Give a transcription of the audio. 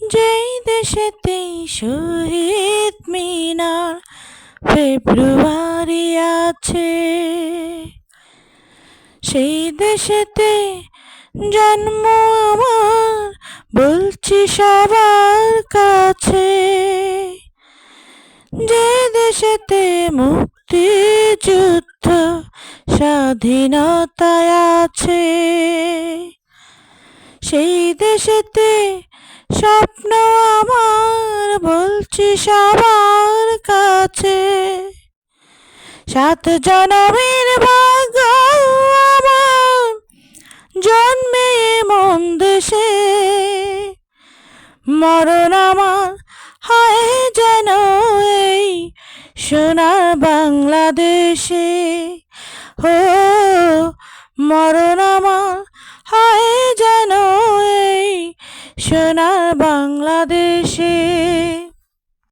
যেই দেশেতেই শহীদ মিনার ফেব্রুয়ারি আছে, সেই দেশেতে জন্ম আমার বলছি সবার কাছে। যে দেশেতে মুক্তিযুদ্ধ স্বাধীনতায় আছে, সেই দেশেতে স্বপ্ন আমার বলছি সবার কাছে। সাত জনমের ভাগ্য আমার জন্মে মন দেশে। মরণ আমার হয় যেন এই সোনার বাংলাদেশে। হো মরণ আমার সোনার বাংলাদেশে।